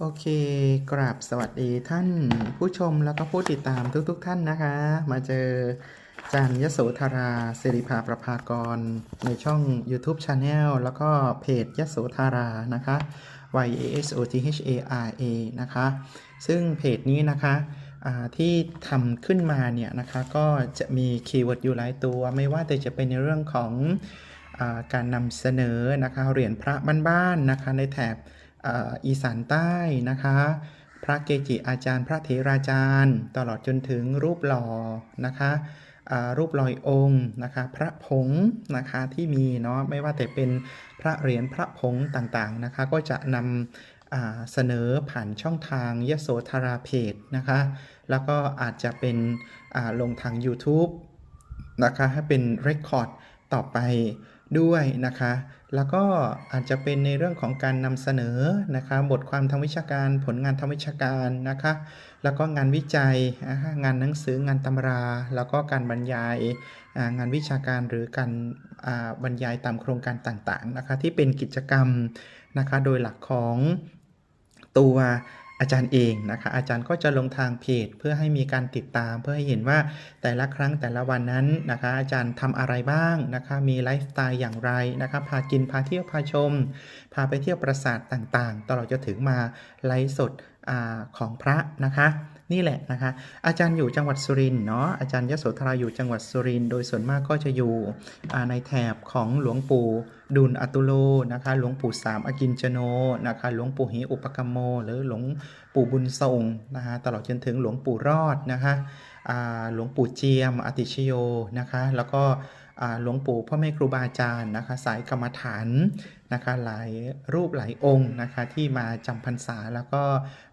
โอเค กราบสวัสดีท่านผู้ชมแล้วก็ผู้ติดตามทุกๆทท่านนะคะ มาเจอจันยโสธราสิริภาประภากร ในช่อง YouTube Channel แล้วก็เพจยโสธารานะคะ y a s o t h a r a นะคะ ซึ่งเพจนี้นะคะที่ทำขึ้นมาเนี่ยนะคะก็จะมีคีย์เวิร์ดอยู่หลายตัว ไม่ว่าแต่จะเป็นในเรื่องของอการนำเสนอนะคะเหรียญพระบ้านๆนะคะในแถบ อีสานใต้นะคะ พระเกจิอาจารย์ พระเถราจารย์ ตลอดจนถึงรูปหล่อนะคะรูปลอยองค์นะคะ พระผงนะคะที่มีเนาะไม่ว่าแต่เป็นพระเหรียญพระผงต่างๆนะคะ ก็จะนำเสนอผ่านช่องทางยโสธราเพจนะคะ แล้วก็อาจจะเป็นลงทาง YouTube นะคะให้เป็นเรคคอร์ดต่อไป ด้วยนะคะ แล้วก็อาจจะเป็นในเรื่องของการนำเสนอนะคะ บทความทางวิชาการ ผลงานทางวิชาการนะคะ แล้วก็งานวิจัย งานหนังสืองานตำรา แล้วก็การบรรยายงานวิชาการหรือการบรรยายตามโครงการต่างๆนะคะ ที่เป็นกิจกรรมนะคะ โดยหลักของตัว อาจารย์เองนะคะอาจารย์ก็จะลงทางเพจ เพื่อให้มีการติดตาม เพื่อให้เห็นว่าแต่ละครั้งแต่ละวันนั้นนะคะอาจารย์ทำอะไรบ้างนะคะมีไลฟ์สไตล์อย่างไรนะคะพากินพาเที่ยวพาชม พาไปเที่ยวปราสาทต่างๆ ตลอดจนถึงมาไลฟ์สด อของพระนะคะนี่แหละนะคะอาจารย์อยู่จังหวัดสุรินทร์เนาะอาจารย์ยโสธราอยู่จังหวัดสุรินทร์โดยส่วนมากก็จะอยู่ในแถบของหลวงปู่ดุลอตุโลนะคะหลวงปู่สามอกินจโนนะคะหลวงปู่หิอุปกรรมโม หรือหลวงปู่บุญทรงนะคะตลอดจนถึงหลวงปู่รอดนะคะหลวงปู่เจียมอติชโยนะคะแล้วก็ หลวงปู่พ่อแม่ครูบาอาจารย์นะคะสายกรรมฐานนะคะหลายรูปหลายองค์นะคะที่มาจำพรรษาแล้วก็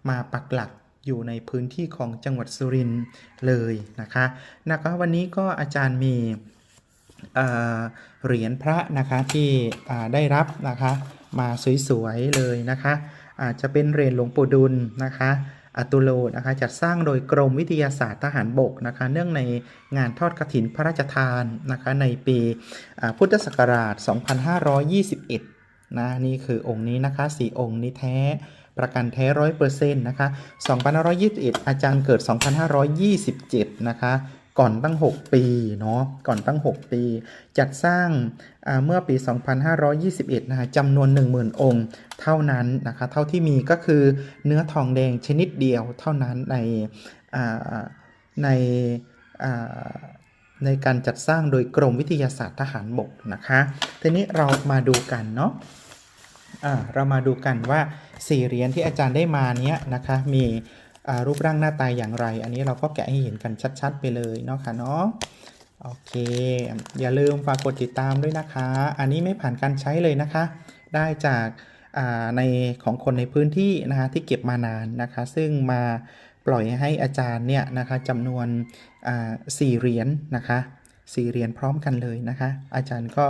มาปักหลักอยู่ในพื้นที่ของจังหวัดสุรินทร์เลยนะคะนะคะวันนี้ก็อาจารย์มีเหรียญพระนะคะที่ได้รับนะคะมาสวยๆเลยนะคะอาจจะเป็นเหรียญหลวงปู่ดุลนะคะ อตุโลนะคะจัดสร้างโดยกรมวิทยาศาสตร์ทหารบกนะคะเนื่องในงานทอดกรถินพระราชทานนะคะในปีพุทธศักราช 2521นะนี่คือองค์นี้นะคะสี่องค์นี้แท้ประกันแท้ร้อยเปอร์เซ็นต์นะคะ2521 อาจารย์เกิด 2527 นะคะ ก่อนตั้ง 6 ปีเนาะก่อนตั้ง 6 ปี จัดสร้างเมื่อปี 2521 นะคะจำนวน 10,000 องค์ เท่านั้นนะคะเท่าที่มีก็คือเนื้อทองแดงชนิดเดียวเท่านั้นในในในการจัดสร้างโดยกรมวิทยาศาสตร์ทหารบกนะคะทีนี้เรามาดูกันเนาะเรามาดูกันว่าสี่เหรียญที่อาจารย์ได้มาเนี้ยนะคะมี รูปร่างหน้าตาอย่างไร อันนี้เราก็แกะให้เห็นกันชัด ๆ ไปเลยเนาะค่ะเนาะโอเค อย่าลืมฝากกดติดตามด้วยนะคะ อันนี้ไม่ผ่านการใช้เลยนะคะ ได้จากาในของคนในพื้นที่นะคะที่เก็บมานานนะคะ ซึ่งมาปล่อยให้อาจารย์เนี่ยนะคะจำนวนสี่เหรียญนะคะสี่เหรียญพร้อมกันเลยนะคะ อาจารย์ก็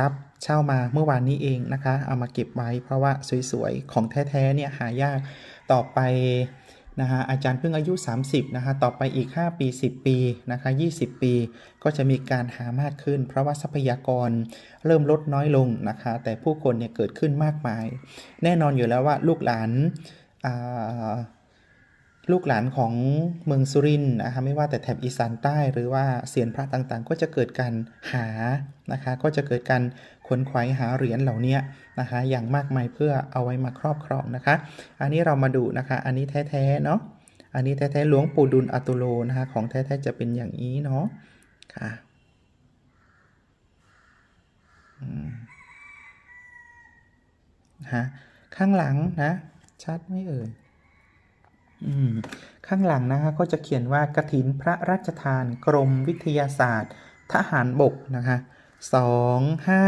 รับเช่ามาเมื่อวานนี้เองนะคะ เอามาเก็บไว้เพราะว่าสวยๆ ของแท้ๆเนี่ยหายากต่อไป นะฮะอาจารย์เพิ่งอายุ 30นะฮะต่อไปอีก 5 ปี 10 ปีนะคะ20 ปี ก็จะมีการหามากขึ้น เพราะว่าทรัพยากรเริ่มลดน้อยลงนะคะแต่ผู้คนเนี่ยเกิดขึ้นมากมาย แน่นอนอยู่แล้วว่าลูกหลานอ่า ลูกหลานของเมืองสุรินทร์นะคะไม่ว่าแต่แถบอีสานใต้หรือว่าเสียนพระต่างๆ ก็จะเกิดการหานะคะก็จะเกิดการขนขวายหาเหรียญเหล่านี้นะคะอย่างมากมายเพื่อเอาไว้มาครอบครองนะคะ อันนี้เรามาดูนะคะอันนี้แท้ๆเนาะอันนี้แท้ๆหลวงปู่ดุลอตุโลนะคะของแท้ๆจะเป็นอย่างนี้เนาะค่ะฮะข้างหลังนะ ชัดไหมเอ่ย ข้างหลังนะคะก็จะเขียนว่ากฐินพระราชทานกรมวิทยาศาสตร์ ทหารบกนะคะสองห้า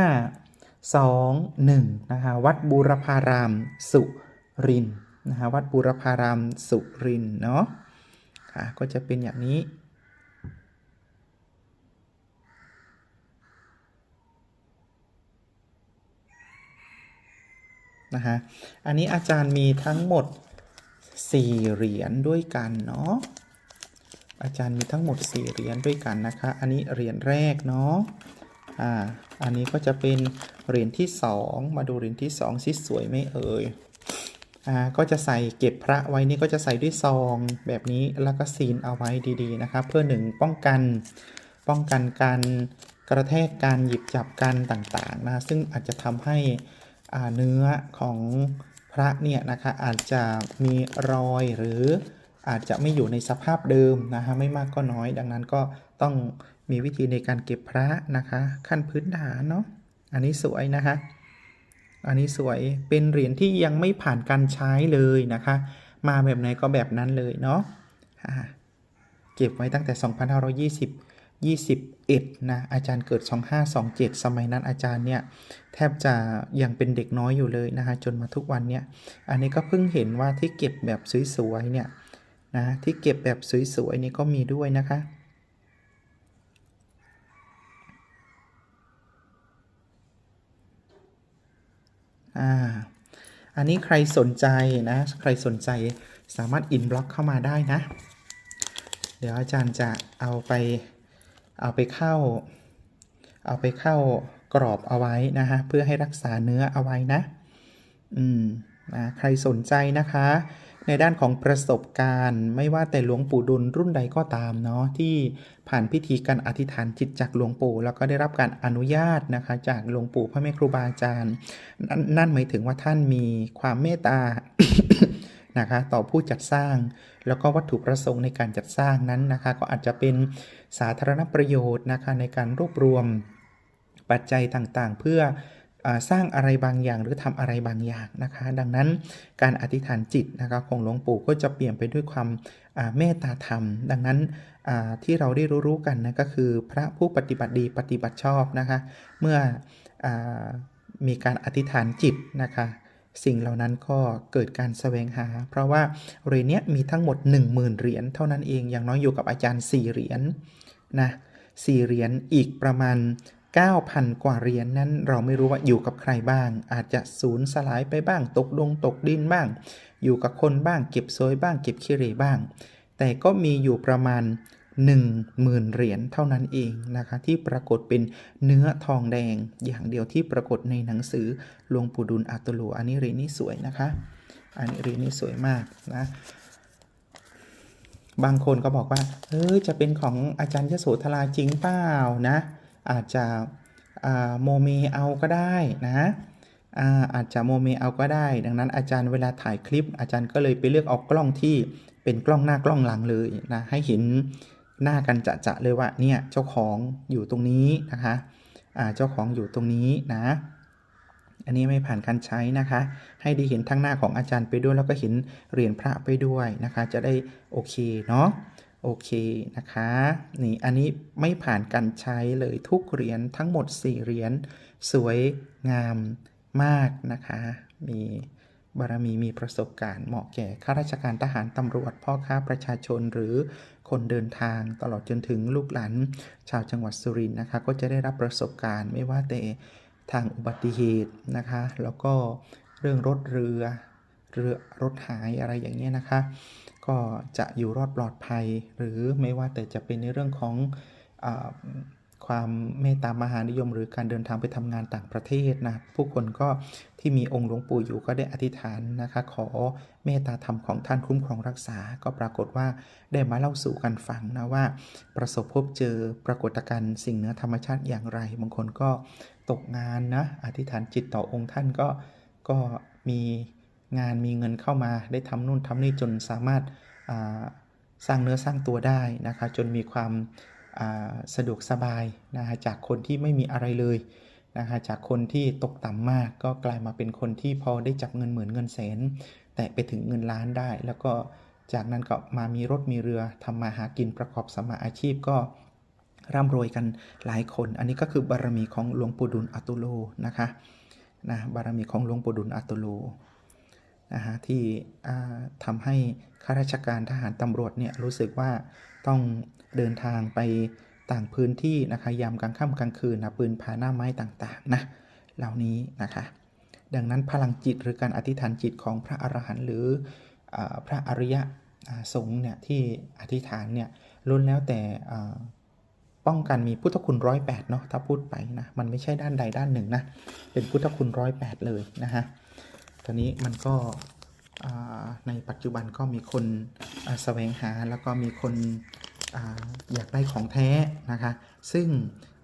สองหนึ่งนะคะวัดบูรพารามสุรินนะคะวัดบูรพารามสุรินเนาะค่ะก็จะเป็นอย่างนี้นะคะอันนี้อาจารย์มีทั้งหมด 4 เหรียญด้วยกันเนาะอาจารย์มีทั้งหมด 4 เหรียญด้วยกันนะคะ อันนี้เหรียญแรกเนาะอ่าอันนี้ก็จะเป็นเหรียญที่ 2 มาดูเหรียญที่2สิสวยไหมเอ่ยอ่าก็จะใส่เก็บพระไว้นี่ก็จะใส่ด้วยซองแบบนี้แล้วก็ซีนเอาไว้ดีๆนะครับเพื่อหนึ่งป้องกันป้องกันการกระแทกการหยิบจับกันต่างๆนะซึ่งอาจจะทำให้อ่าเนื้อของ พระเนี่ยนะคะอาจจะมีรอยหรืออาจจะไม่อยู่ในสภาพเดิมนะฮะไม่มากก็น้อย ดังนั้นก็ต้องมีวิธีในการเก็บพระนะคะ ขั้นพื้นฐานเนาะอันนี้สวยนะคะ อันนี้สวยเป็นเหรียญที่ยังไม่ผ่านการใช้เลยนะคะ มาแบบไหนก็แบบนั้นเลยเนาะเก็บไว้ตั้งแต่ 2520 21 นะ อาจารย์เกิด 2527 สมัยนั้นอาจารย์เนี่ย แทบจะยังเป็นเด็กน้อยอยู่เลยนะคะจนมาทุกวันเนี่ย อันนี้ก็เพิ่งเห็นว่าที่เก็บแบบสวยๆเนี่ยนะที่เก็บแบบสวยๆนี่ก็มีด้วยนะคะอ่าอันนี้ใครสนใจนะ ใครสนใจสามารถอินบล็อกเข้ามาได้นะ เดี๋ยวอาจารย์จะเอาไป เอาไปเข้า เอาไปเข้ากรอบเอาไว้นะฮะเพื่อให้รักษาเนื้อเอาไว้นะ อืมนะใครสนใจนะคะ ในด้านของประสบการณ์ ไม่ว่าแต่หลวงปู่ดุลรุ่นใดก็ตามเนาะที่ผ่านพิธีการอธิษฐานจิตจากหลวงปู่ แล้วก็ได้รับการอนุญาตนะคะ จากหลวงปู่พระแม่ครูบาอาจารย์ นั่นนั่นหมายถึงว่าท่านมีความเมตตา นะคะต่อผู้จัดสร้าง แล้วก็วัตถุประสงค์ในการจัดสร้างนั้นนะคะ ก็อาจจะเป็นสาธารณประโยชน์นะคะในการรวบรวมปัจจัยต่างๆ เพื่ออสร้างอะไรบางอย่างหรือทำอะไรบางอย่างนะคะ ดังนั้นการอธิษฐานจิตนะคะของหลวงปู่ก็จะเปลี่ยนไปด้วยความเมตตาธรรม ดังนั้นที่เราได้รู้ๆกันนะก็คือพระผู้ปฏิบัติดีปฏิบัติชอบนะคะ เมื่ออมีการอธิษฐานจิตนะคะ สิ่งเหล่านั้นก็เกิดการแสวงหา เพราะว่าเหรียญเนี้ยมีทั้งหมด 10,000 เหรียญเท่านั้นเองอย่างน้อยอยู่กับอาจารย์ 4 เหรียญนะสี่เหรียญอีกประมาณ 9,000 กว่าเหรียญนั้นเราไม่รู้ว่าอยู่กับใครบ้าง อาจจะสูญสลายไปบ้างตกลงตกดินบ้าง อยู่กับคนบ้างเก็บโซยบ้างเก็บขี้เร่บ้าง แต่ก็มีอยู่ประมาณ 10,000 เหรียญเท่านั้นเองนะคะที่ปรากฏเป็นเนื้อทองแดงอย่างเดียวที่ปรากฏในหนังสือหลวงปู่ดุลอัตโลอันนี้เหรียญนี้สวยนะคะ อันนี้เหรียญนี้สวยมากนะบางคนก็บอกว่า เออจะเป็นของอาจารย์ยโสธราจริงเปล่านะ อาจจะโมเมเอาก็ได้นะอาอาจจะโมเมเอาก็ได้ ดังนั้นอาจารย์เวลาถ่ายคลิป อาจารย์ก็เลยไปเลือกเอากล้องที่เป็นกล้องหน้ากล้องหลังเลยนะให้เห็น หน้ากันจะๆเลยว่าเนี่ยเจ้าของอยู่ตรงนี้นะคะอ่าเจ้าของอยู่ตรงนี้นะ อันนี้ไม่ผ่านการใช้นะคะ ให้ด้เห็นทั้งหน้าของอาจารย์ไปด้วยแล้วก็เห็นเหรียญพระไปด้วยนะคะ จะได้โอเคเนาะโอเคนะคะนี่อันนี้ไม่ผ่านการใช้เลยทุกเหรียญทั้งหมด 4 เหรียญสวยงามมากนะคะ มีบารมีมีประสบการณ์เหมาะแก่ข้าราชการทหารตำรวจพ่อค้าประชาชนหรือ คนเดินทางตลอดจนถึงลูกหลานชาวจังหวัดสุรินทร์นะคะก็จะได้รับประสบการณ์ไม่ว่าแต่ทางอุบัติเหตุนะคะ แล้วก็เรื่องรถเรือเรือรถหายอะไรอย่างเงี้ยนะคะ ก็จะอยู่รอดปลอดภัย หรือไม่ว่าแต่จะเป็นในเรื่องของ ความเมตตามหานิยม หรือการเดินทางไปทำงานต่างประเทศนะผู้คนก็ที่มีองค์หลวงปู่อยู่ก็ได้อธิษฐานนะคะ ขอเมตตาธรรมของท่านคุ้มครองรักษา ก็ปรากฏว่าได้มาเล่าสู่กันฟังนะว่า ประสบพบเจอปรากฏการณ์สิ่งเหนือธรรมชาติอย่างไรบางคนก็ตกงานนะอธิษฐานจิตต่อองค์ท่านก็ก็มีงานมีเงินเข้ามาได้ทำนู่นทำนี่จนสามารถสร้างเนื้อสร้างตัวได้นะคะ จนมีความ สะดวกสบายนะฮะจากคนที่ไม่มีอะไรเลยนะฮะจากคนที่ตกต่ำมากก็กลายมาเป็นคนที่พอได้จับเงินหมื่นเงินแสน แต่ไปถึงเงินล้านได้ แล้วก็จากนั้นก็มามีรถมีเรือทำมาหากินประกอบสมาอาชีพก็ร่ำรวยกันหลายคน อันนี้ก็คือบารมีของหลวงปู่ดุลอัตุโลนะคะนะบารมีของหลวงปู่ดุลอัตุโลนะฮะที่ทำให้ข้าราชการทหารตำรวจเนี่ยรู้สึกว่าต้อง เดินทางไปต่างพื้นที่นะคะยามกลางค่ำกลางคืนนะปืนผาหน้าไม้ต่างๆนะเหล่านี้นะคะ ดังนั้นพลังจิตหรือการอธิษฐานจิตของพระอรหันต์หรืออพระอริยะสงฆ์เนี่ยที่อธิษฐานเนี่ยล้วนแล้วแต่ป้องกันมีพุทธคุณร้อยแปดเนาะถ้าพูดไปนะมันไม่ใช่ด้านใดด้านหนึ่งนะเป็นพุทธคุณร้อยแปดเลยนะฮะตอนนี้มันก็ในปัจจุบันก็มีคนแสวงหาแล้วก็มีคน อยากได้ของแท้นะคะ ซึ่ง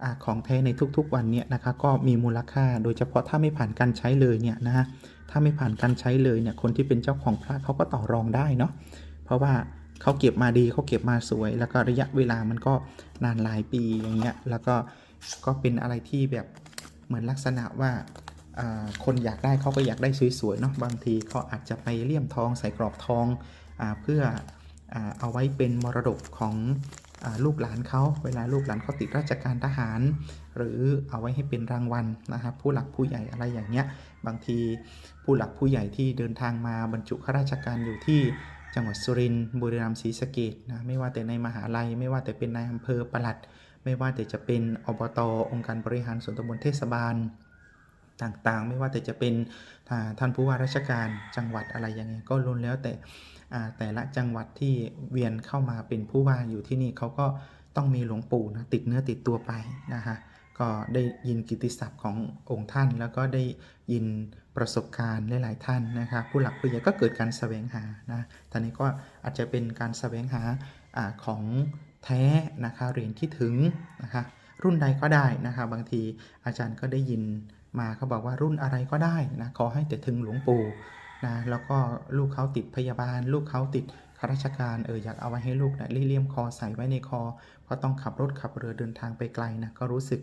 อของแท้ในทุกๆวันเนี่ยนะคะก็มีมูลค่าโดยเฉพาะถ้าไม่ผ่านการใช้เลยเนี่ยนะฮะถ้าไม่ผ่านการใช้เลยเนี่ยคนที่เป็นเจ้าของพระเขาก็ต่อรองได้เนาะเพราะว่าเขาเก็บมาดีเขาเก็บมาสวย แล้วก็ระยะเวลามันก็นานหลายปีอย่างเงี้ยแล้วก็ก็เป็นอะไรที่แบบเหมือนลักษณะว่าคนอยากได้เขาก็อยากได้สวยๆเนาะบางทีเขาอาจจะไปเลี่ยมทองใส่กรอบทองอเพื่อ เอาไว้เป็นมรดกของลูกหลานเขาเวลาลูกหลานเขาติดราชการทหาร หรือเอาไว้ให้เป็นรางวัลนะครับ ผู้หลักผู้ใหญ่อะไรอย่างเงี้ยบางทีผู้หลักผู้ใหญ่ที่เดินทางมาบรรจุข้าราชการอยู่ที่จังหวัดสุรินทร์บุรีรัมย์ศรีสะเกดนะไม่ว่าแต่ในมหาลัย ไม่ว่าแต่เป็นนายอำเภอปลัด ไม่ว่าแต่จะเป็นอบตองค์การบริหารส่วนตำบลเทศบาลต่างๆ ไม่ว่าแต่จะเป็นท่านผู้ว่าราชการจังหวัดอะไรอย่างเงี้ยก็ล้วนแล้วแต่ แต่ละจังหวัดที่เวียนเข้ามาเป็นผู้ว่าอยู่ที่นี่เขาก็ต้องมีหลวงปู่นะติดเนื้อติดตัวไปนะฮะก็ได้ยินกิติศัพท์ขององค์ท่าน แล้วก็ได้ยินประสบการณ์หลาย ๆ ท่านนะครับผู้หลักผู้ใหญ่ก็เกิดการแสวงหานะตอนนี้ก็อาจจะเป็นการแสวงหาอของแท้นะคะเหรียญที่ถึงนะคะรุ่นใดก็ได้นะคะบางทีอาจารย์ก็ได้ยินมาเขาบอกว่ารุ่นอะไรก็ได้นะขอให้แต่ถึงหลวงปู่ นะแล้วก็ลูกเขาติดพยาบาล ลูกเขาติดข้าราชการเอออยากเอาไว้ให้ลูกนะเลี่ยมคอใส่ไว้ในคอเพราะต้องขับรถขับเรือเดินทางไปไกลนะก็รู้สึก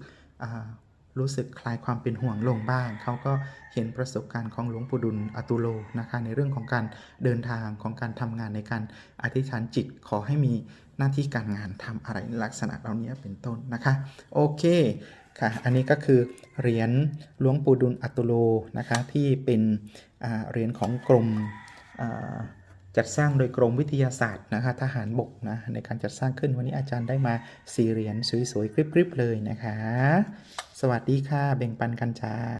รู้สึกคลายความเป็นห่วงลงบ้าง เขาก็เห็นประสบการณ์ของหลวงปู่ดุลอตุโลนะคะในเรื่องของการเดินทางของการทำงานในการอธิษฐานจิตขอให้มีหน้าที่การงานทำอะไรลักษณะเหล่านี้เป็นต้นนะคะ โอเค ค่ะ อันนี้ก็คือเหรียญหลวงปู่ดุลอัตุโลนะคะที่เป็นเหรียญของกรมจัดสร้างโดยกรมวิทยาศาสตร์นะคะทหารบกนะในการจัดสร้างขึ้นวันนี้อาจารย์ได้มาสี่เหรียญสวยๆกริบๆเลยนะคะ สวัสดีค่ะแบ่งปันกันจ้า